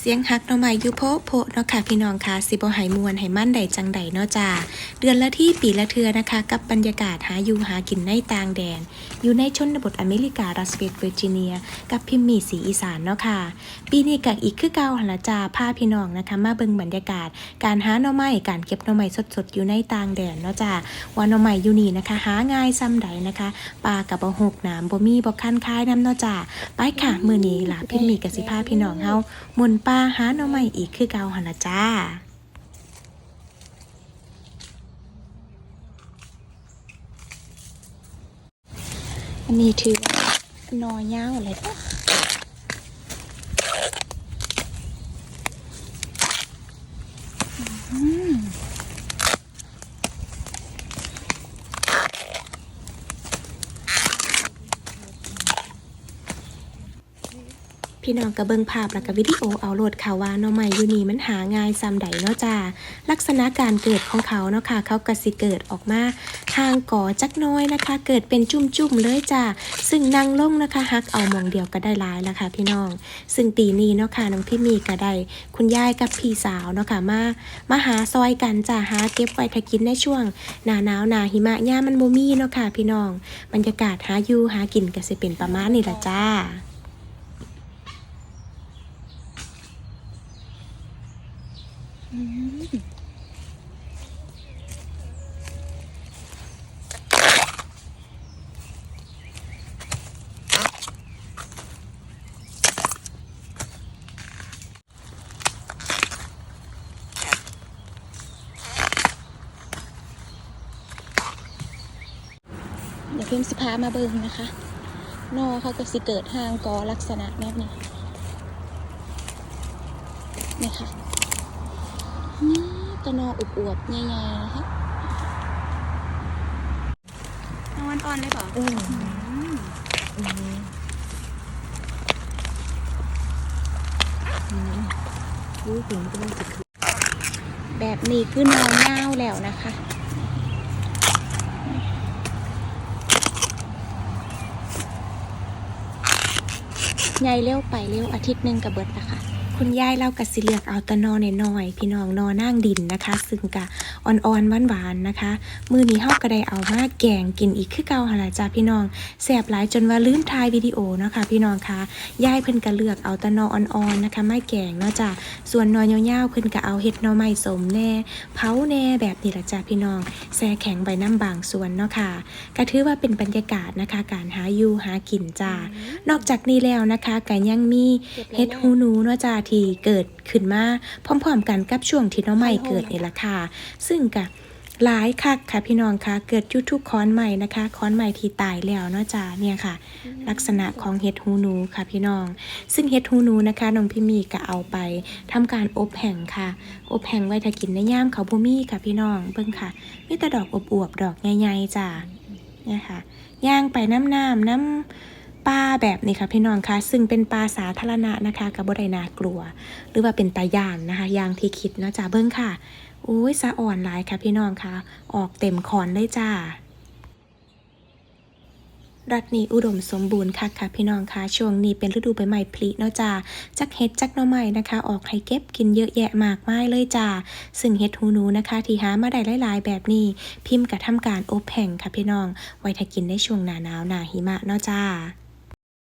เสียงฮักเนาะใหม่ยุโพโพเนาะค่ะพี่น้องค่ะสิบหายมวนให้มั่นใดจังใดเนาะจ้าเดือนละที่ปีละเทือนะคะ กับบรรยากาศหาอยู่หากินในต่างแดน อยู่ในชนบทอเมริการัสเวตเวอร์จิเนีย กับพิมมีสีอีสานเนาะค่ะ ปีนี้กับอีกคือเก่าหนละจ้าพาพี่น้องนะคะ มาเบิ่งบรรยากาศ การหาหน่อไม้การเก็บหน่อไม้สดๆอยู่ในต่างแดนเนาะจ้าว่าหน่อไม้อยู่นี่นะคะ หาง่ายซ้ำใดนะคะปลากับบ่หกนามบ่มีบ่คันคายน้ำเนาะจ้าไปค่ะมือนี้ล่ะพิมมีกับสิพาพี่น้องเฮามุนปลาหาหน่อไม้อีกคือเก่าหันละจ้าอันนี้ถือนอยาวเลยอืม พี่น้องกระเบิงภาพแล้วก็วิดีโอเอาโหลดข่าวว่าน่อไม้อยู่นี่มันหาง่ายซ้ำใดเนาะจ้าลักษณะการเกิดของเขาเนาะค่ะเขากระสิเกิดออกมาทางก่อจักน้อยนะคะ เกิดเป็นจุ่มๆเลยจ้าซึ่งนางลงนะคะฮักเอามองเดียวก็ได้หลายแล้วค่ะพี่น้อง ซึ่งปีนี้เนาะค่ะน้องพี่มีก็ได้คุณยายกับพี่สาวเนาะค่ะมามาหาซอยกันจ้าหาเก็บไว้ถ้ากินในช่วงหนาหนาวหนาหิมะย่ามันบ่มีเนาะค่ะพี่น้อง บรรยากาศหาอยู่หากินก็สิเป็นประมาณนี้ละจ้า เดี๋ยวพิมพ์สิพามาเบิ่งนะคะ นอเขาก็สิเกิดห่างกอลักษณะแบบนี้นี่ค่ะนี่ตะนออวบๆใหญ่ๆนะคะนอนอ่อนเลยเปล่าอืมอือแบบนี้คือนอนเงาแล้วนะคะ ใหญ่เร็วไปเร็วอาทิตย์หนึ่งกับเบิดนะคะ คุณยายเล่ากะสิเลือกเอาตะนอน้อยพี่น้องนอนั่งดินนะคะ ซึ่งกะอ่อนๆหวานๆนะคะ มือนี้เฮาก็ได้เอามาแกงกินอีกคือเก่าหล่ะจ้าพี่น้องแซ่บหลายจนว่าลืมถ่ายวิดีโอเนาะคะพี่น้องคะยายเพิ่นก็เลือกเอาตะนออ่อนๆนะคะมาแกงเนาะจ้าส่วนนอยาวๆเพิ่นก็เอาเฮ็ดนอไม้สมแน่เผาแน่แบบนี้ล่ะจ้าพี่น้องแซ่แข็งใบน้ำบางส่วนเนาะค่ะก็ถือว่าเป็นบรรยากาศนะคะ การหาอยู่หากินจ้านอกจากนี้แล้วนะคะก็ยังมีเฮ็ดฮูหนูเนาะจ้าที่เกิดขึ้นมาพร้อมๆกันกับช่วงที่น้องใหม่เกิดนี่แหละค่ะซึ่งกะหลายคักค่ะพี่น้องค่ะเกิดยุทุกค้อนใหม่นะคะค้อนใหม่ที่ตายแล้วเนาะจ้าเนี่ยค่ะ ลักษณะของเฮ็ดฮูหนูค่ะพี่น้อง ซึ่งเฮ็ดฮูหนูนะคะน้องพี่มีก็เอาไปทำการอบแห้งค่ะ อบแห้งไว้ถ้ากินในย่ามเขาบ่มีค่ะพี่น้องเบิ่งค่ะมีแต่ดอกอบอวบดอกใหญ่ๆจ้าเนี่ยค่ะย่างไปน้ำน้ำน้ำ ป่าแบบนี้ค่ะพี่น้องคะซึ่งเป็นป่าสาธารณะนะคะกับบ่ไดนากลัว หรือว่าเป็นตาย่านนะคะยางที่คิดเนาะจ้าเบิ้งค่ะโอ้ยสะอ่อนหลายค่ะพี่น้องคะออกเต็มคอนเลยจ้ารัฐนี้อุดมสมบูรณ์ค่ะค่ะพี่น้องคะช่วงนี้เป็นฤดูใบไม้ผลิเนาะจ้าจักเห็ดจักหน่อไม้นะคะ ออกให้เก็บกินเยอะแยะมากมายเลยจ้าซึ่งเห็ดหูหนูนะคะ ที่หามาได้หลายๆ แบบนี้ พิมพ์กระทำการอบแห้งค่ะพี่น้อง ไว้ถ้ากินในช่วงหน้าหนาวหน้าหิมะเนาะจ้า